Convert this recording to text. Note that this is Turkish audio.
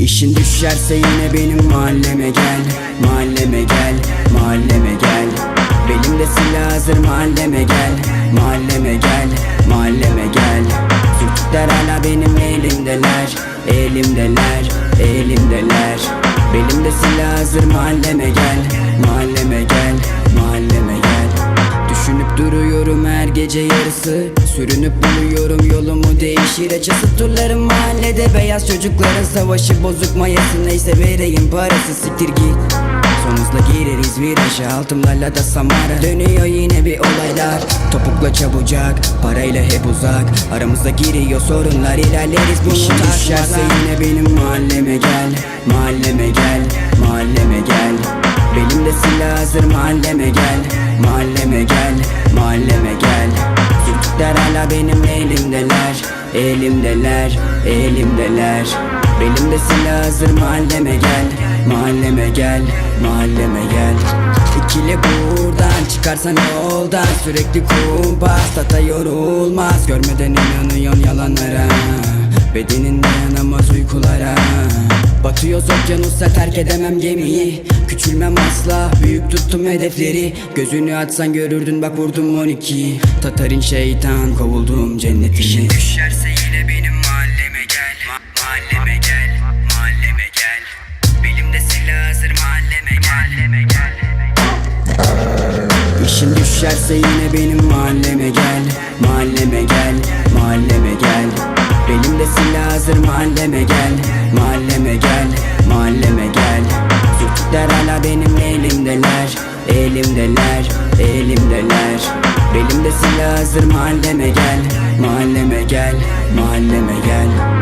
İşin düşerse yine benim mahalleme gel Mahalleme gel, mahalleme gel. Belimde silah hazır mahalleme gel Mahalleme gel, mahalleme gel. Sürtükler hala benim elimdeler Elimdeler, elimdeler. Belimde silah hazır mahalleme gel Mahalleme gel, duruyorum her gece yarısı. Sürünüp buluyorum yolumu değişir. Açısı Turlarım mahallede. Beyaz çocukların savaşı Bozuk mayası. Neyse vereyim parası siktir git. Son hızla gireriz viraja altımlarla da samara. Dönüyor yine bir olaylar. Topukla çabucak parayla hep uzak. Aramıza giriyor sorunlar ilerleriz. Bunu İşin düşerse yine benim mahalleme gel. Mahalleme gel mahalleme gel. Belimde silah hazır mahalleme gel Mahalleme gel, mahalleme gel. Sürtükler hala benim elimdeler Elimdeler, elimdeler. Belimde silah hazır mahalleme gel Mahalleme gel, mahalleme gel. İkili buradan çıkarsan yoldan Sürekli kumpas tata yorulmaz. Görmeden inanıyorsun yalanlara Bedenin dayanamaz uykulara Batıyoruz okyanusta terk edemem gemiyi. Küçülmem asla büyük tuttum hedefleri. Gözünü açsan görürdün bak vurdum 12 Tatarin şeytan kovuldum cennetine düşerse yine benim mahalleme gel. Mahalleme gel, mahalleme gel. Belimde silah hazır mahalleme gel. Mahalleme gel. İşin düşerse yine benim mahalleme gel Silah hazır mahalleme gel. Mahalleme gel, mahalleme gel. Sürtükler hala benim elimdeler Elimdeler, elimdeler. Belimde silah hazır mahalleme gel. Mahalleme gel, mahalleme gel